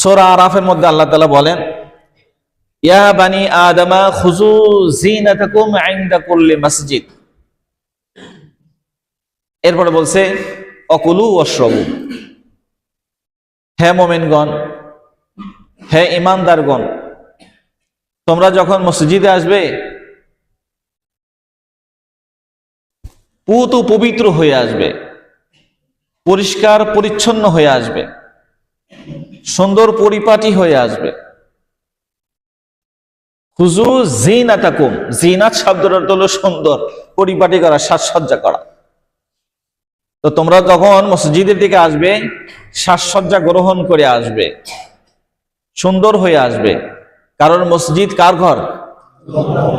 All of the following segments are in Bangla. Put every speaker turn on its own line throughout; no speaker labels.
সোরা আরাফের মধ্যে আল্লাহ তালা বলেন, ইয়া বানি আদমা খুজু জিনাতাকুম মসজিদ। এরপরে বলছে, অকুলু অশ্রবু হে মোমেনগণ, হে ইমানদারগণ, তোমরা যখন মসজিদে আসবে, পুত পবিত্র হয়ে আসবে, পরিষ্কার পরিচ্ছন্ন হয়ে আসবে। সুন্দর পরিপাটি হয়ে আসবে। হুজু জিনাতাকুম, জিনাত শব্দটা হলো সুন্দর, পরিপাটি করা, সাজসজ্জা করা। তো তোমরা যখন মসজিদের দিকে আসবে, সাজসজ্জা গ্রহণ করে আসবে, সুন্দর হয়ে আসবে। কারণ মসজিদ কার ঘর?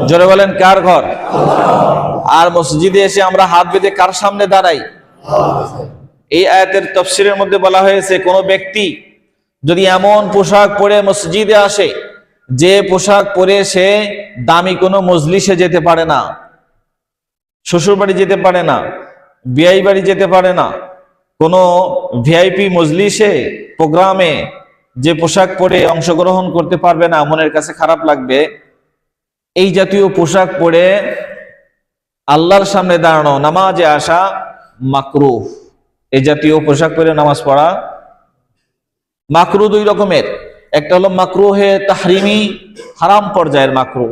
জোরে বলেন, কার ঘর? আর মসজিদে এসে আমরা হাত বেঁধে কার সামনে দাঁড়াই? এই আয়াতের তফসিরের মধ্যে বলা হয়েছে, কোনো ব্যক্তি যদি এমন পোশাক পরে মসজিদে আসে, যে পোশাক পরে সে দামি কোনো মজলিসে যেতে পারে না শ্বশুর বাড়ি যেতে পারে না বিআই বাড়ি যেতে পারে না, কোনো ভিআইপি মজলিসে, প্রোগ্রামে যে পোশাক পরে অংশগ্রহণ করতে পারবে না, মনের কাছে খারাপ লাগবে, এই জাতীয় পোশাক পরে আল্লাহর সামনে দাঁড়ানো, নামাজে আসা মাকরু এই জাতীয় পোশাক পরে নামাজ পড়া মাকরু দুই রকমের। একটা হলো মাকরুহে তাহরিমি, হারাম পর্যায়ের মাকরু।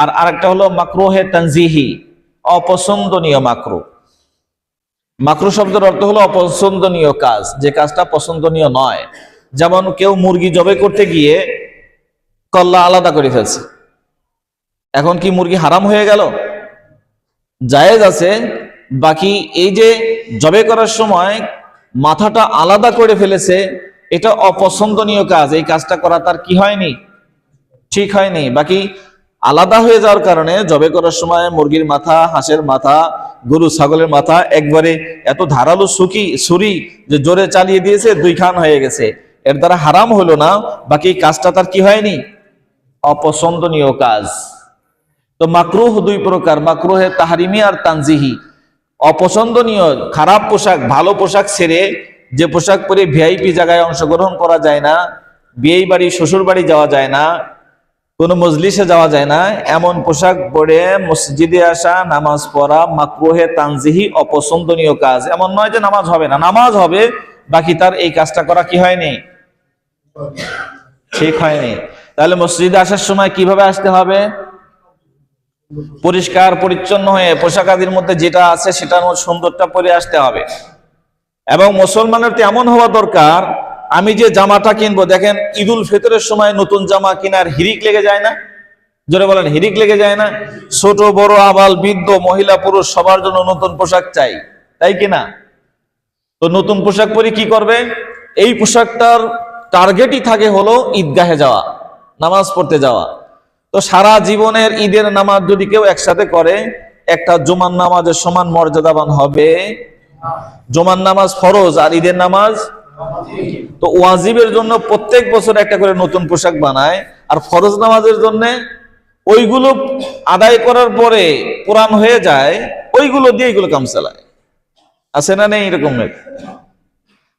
আর আরেকটা হলো মাকরুহে তানজিহি, অপছন্দনীয় মাকরু। মাকরু শব্দের অর্থ হলো অপছন্দনীয় কাজ, যে কাজটা পছন্দনীয় নয়। যেমন কেউ মুরগি জবে করতে গিয়ে কল্লা আলাদা করে ফেলছে। এখন কি মুরগি হারাম হয়ে গেল? জায়েজ আছে, বাকি এই যে জবে করার সময় মাথাটা আলাদা করে ফেলেছে এটা অপছন্দনীয় কাজ, এই কাজটা করা তার কি হয়নি? ঠিক হয়নি। বাকি আলাদা হয়ে যাওয়ার কারণে জবে করার সময় মুরগির মাথা, হাঁসের মাথা, গরু, ছাগলের মাথা একবারে এত ধারালো সুকি সুরি যে জোরে চালিয়ে দিয়েছে, দুই খান হয়ে গেছে। এর দ্বারা হারাম হলো না, বাকি কাজটা তার কি হয়নি? অপছন্দনীয় কাজ। তো মাকরুহ দুই প্রকার, মাকরুহে তাহারিমি আর তানজিহি। অপছন্দনীয়, খারাপ পোশাক, ভালো পোশাক ছেড়ে যে পোশাক পরে ভিআইপি জায়গায় অংশগ্রহণ করা যায় না বিয়ে বাড়ি, শ্বশুর বাড়ি যাওয়া যায় না, কোনো মজলিসে যাওয়া যায় না, এমন পোশাক পরে মসজিদে আসা, নামাজ পড়া, মাকরুহে, তানজিহি, অপছন্দনীয় কাজ। এমন নয় যে নামাজ হবে না। নামাজ হবে, বাকি তার এই কাজটা করা কি হয়নি? ঠিক হয়নি। তাহলে মসজিদে আসার সময় কীভাবে আসতে হবে? পরিষ্কার, পরিচ্ছন্ন হয়ে পোশাক আদির মধ্যে যেটা আছে মধ্যে সুন্দরটা পরে আসতে হবে। এবং মুসলমানের তো এমন হওয়া দরকার, আমি যে জামাটা কিনবো, দেখেন ঈদুল ফিতরের সময় নতুন জামা কেনার হিরিক লেগে যায় না? জোরে বলেন, হিরিক লেগে যায় না? ছোট, বড়, আবাল, বৃদ্ধ, মহিলা, পুরুষ, সবার জন্য নতুন পোশাক চাই, তাই কিনা তো নতুন পোশাক পরে কি করবে? এই পোশাকটার টার্গেটই থাকে হলো ঈদগাহে যাওয়া, নামাজ পড়তে যাওয়া। তো সারা জীবনের ঈদের নামাজ যদি কেউ একসাথে করে, একটা জুমার নামাজের সমান মর্যাদাবান হবে জুমার নামাজ ফরজ আর ঈদের নামাজ? তো ওয়াজিবের জন্য প্রত্যেক বছর একটা করে নতুন পোশাক বানায়। আর ফরজ নামাজের জন্য ওইগুলো আদায় করার পরে কোরআন হয়ে যায়, ওইগুলো দিয়ে এগুলো কাম চালায় আছে না নেই এরকম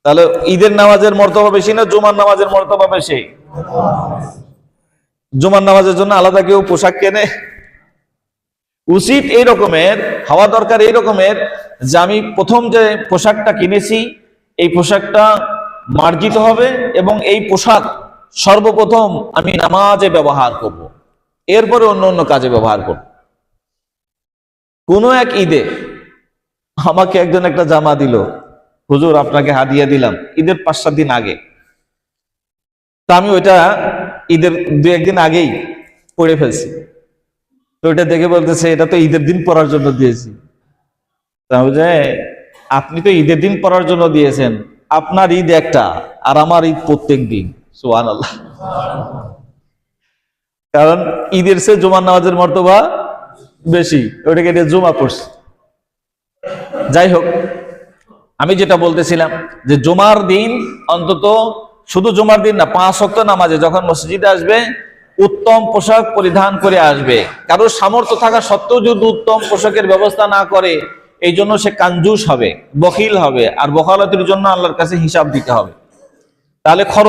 তাহলে ঈদের নামাজের মর্তবা বেশি না জুমার নামাজের মর্তবা বেশি? জুমার নামাজের জন্য আলাদা কেউ পোশাক কেনে? উচিত এই রকমের, হওয়া দরকার এই রকমের যে আমি প্রথম যে পোশাকটা কিনেছি, এই পোশাকটা মার্জিত হবে এবং এই পোশাক সর্বপ্রথম আমি নামাজে ব্যবহার করব। এরপরে অন্য অন্য কাজে ব্যবহার করব। কোন এক ঈদে আমাকে একজন একটা জামা দিল, হুজুর, আপনাকে হাদিয়া দিলাম, ঈদের পাঁচ সাত দিন আগে। তা আমি ওইটা ঈদের দু একদিন আগেই পড়ে ফেলছি। তো ওইটা দেখে বলতেছে, এটা তো ঈদের দিন পড়ার জন্য দিয়েছি। তাহলে আপনি তো ঈদের দিন পড়ার জন্য দিয়েছেন। আপনার ঈদ একটা, আর আমার ঈদ প্রত্যেক দিন। সোহান আল্লাহ কারণ ঈদের সে জুমার নামাজের মর্তবা বেশি, ওইটাকে এটা জুমা পড়ছে যাই হোক, আমি যেটা বলতেছিলাম যে জুমার দিন অন্তত শুধু জুমার দিন না, পাঁচ শক্ত নামাজে যখন মসজিদে আসবে উত্তম পোশাক পরিধান করে আসবে। কারও সামর্থ্য থাকা সত্ত্বেও যদি উত্তম পোশাকের ব্যবস্থা না করে, এই জন্য সে কাঞ্জুস হবে বকিল হবে। আর বকালতির জন্য আল্লাহর কাছে হিসাব দিতে হবে। তাহলে খরচ।